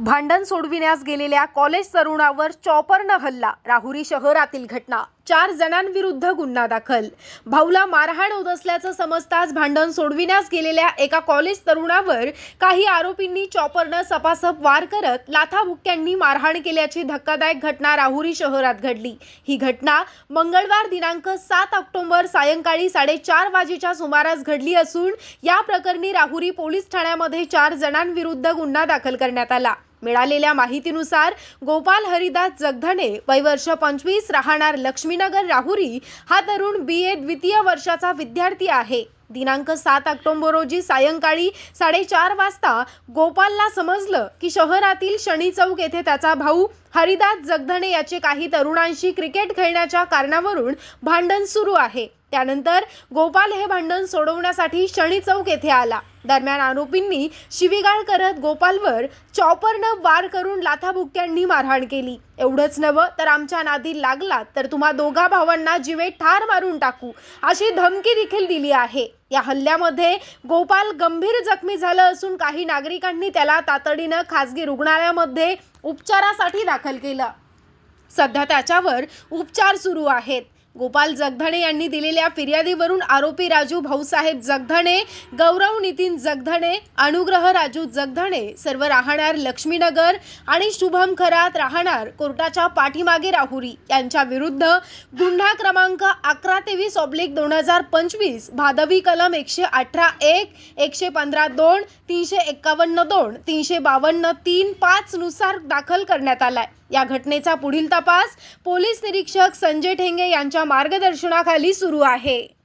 भांडण सोडविण्यास गेलेल्या कॉलेज तरुणावर चॉपरनं हल्ला राहुरी शहरातील घटना. चार जणांविरुद्ध गुन्हा दाखल. भाऊला मारहाण होत असल्याचं समजताच भांडण सोडविण्यास गेलेल्या एका कॉलेज तरुणावर काही आरोपींनी चॉपरनं सपासप वार करत लाथाबुक्क्यांनी मारहाण केल्याची धक्कादायक घटना राहुरी शहरात घडली. ही घटना मंगळवार दिनांक सात ऑक्टोबर सायंकाळी साडेचार वाजेच्या सुमारास घडली असून या प्रकरणी राहुरी पोलीस ठाण्यामध्ये चार जणांविरुद्ध गुन्हा दाखल करण्यात आला. मिळालेल्या माहितीनुसार गोपाल हरिदास जगधने वय वर्ष पंचवीस राहणार लक्ष्मीनगर राहुरी हा तरुण बी ए द्वितीय वर्षाचा विद्यार्थी आहे. दिनांक सात ऑक्टोबर रोजी सायंकाळी साडेचार वाजता गोपालला समजलं की शहरातील शनी चौक येथे त्याचा भाऊ हरिदास जगधने याचे काही तरुणांशी क्रिकेट खेळण्याच्या कारणावरून भांडण सुरू आहे. त्यानंतर गोपाल हे भांडण सोडवण्यासाठी शनी चौक येथे आला. दरम्यान आरोपींनी शिवीगाळ करत गोपालवर चॉपरनं वार करून लाथाबुक्क्यांनी मारहाण केली. एवढंच नवं तर आमच्या नादी लागला तर तुम्हा दोघा भावांना जिवे ठार मारून टाकू अशी धमकी देखील दिली आहे. या हल्ल्यामध्ये गोपाल गंभीर जखमी झालं असून काही नागरिकांनी त्याला तातडीनं खासगी रुग्णालयामध्ये उपचारासाठी दाखल केलं. सध्या त्याच्यावर उपचार सुरू आहेत. गोपाल जगधणे यांनी दिलेल्या फिर्यादीवरून आरोपी राजू भाऊसाहेब जगधणे गौरव नितीन जगधणे अनुग्रह राजू जगधणे सर्व राहणार लक्ष्मीनगर आणि शुभम खरात राहणार कोर्टाच्या पाठीमागे राहुरी यांच्या विरुद्ध गुन्हा क्रमांक अकरा तेवीस ऑब्लिक दोन हजार पंचवीस भादवी कलम एकशे अठरा एक एकशे पंधरा दोन तीनशे एक्कावन्न दोन तीनशे बावन्न तीन पाच नुसार दाखल करण्यात आलाय. या घटनेचा पुढील तपास पोलीस निरीक्षक संजय ठेंगे यांच्या मार्गदर्शनाखाली सुरू आहे.